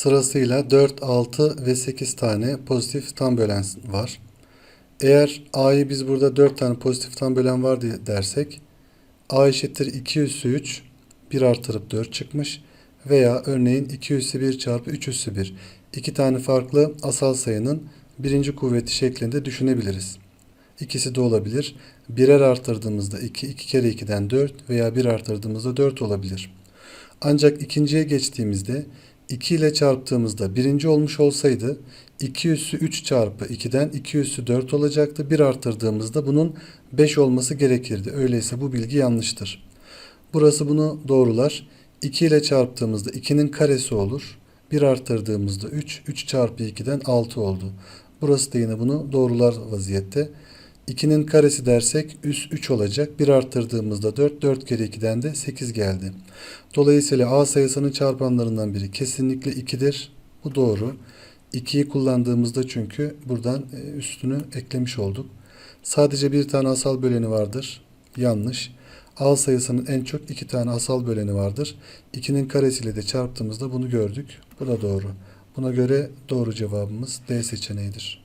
sırasıyla 4, 6 ve 8 tane pozitif tam bölen var. Eğer A'yı biz burada 4 tane pozitif tam bölen var diye dersek A eşittir 2 üssü 3 1 artırıp 4 çıkmış veya örneğin 2 üssü 1 çarpı 3 üssü 1 iki tane farklı asal sayının birinci kuvveti şeklinde düşünebiliriz. İkisi de olabilir. Birer artırdığımızda 2, 2 kere 2'den 4 veya 1 artırdığımızda 4 olabilir. Ancak ikinciye geçtiğimizde 2 ile çarptığımızda birinci olmuş olsaydı 2 üssü 3 çarpı 2'den 2 üssü 4 olacaktı. 1 artırdığımızda bunun 5 olması gerekirdi. Öyleyse bu bilgi yanlıştır. Burası bunu doğrular. 2 ile çarptığımızda 2'nin karesi olur. 1 artırdığımızda 3, 3 çarpı 2'den 6 oldu. Burası da yine bunu doğrular vaziyette. 2'nin karesi dersek üst 3 olacak. 1 arttırdığımızda 4, 4 kere 2'den de 8 geldi. Dolayısıyla A sayısının çarpanlarından biri kesinlikle 2'dir. Bu doğru. 2'yi kullandığımızda çünkü buradan e, üstünü eklemiş olduk. Sadece bir tane asal böleni vardır. Yanlış. A sayısının en çok iki tane asal böleni vardır. 2'nin karesiyle de çarptığımızda bunu gördük. Bu da doğru. Buna göre doğru cevabımız D seçeneğidir.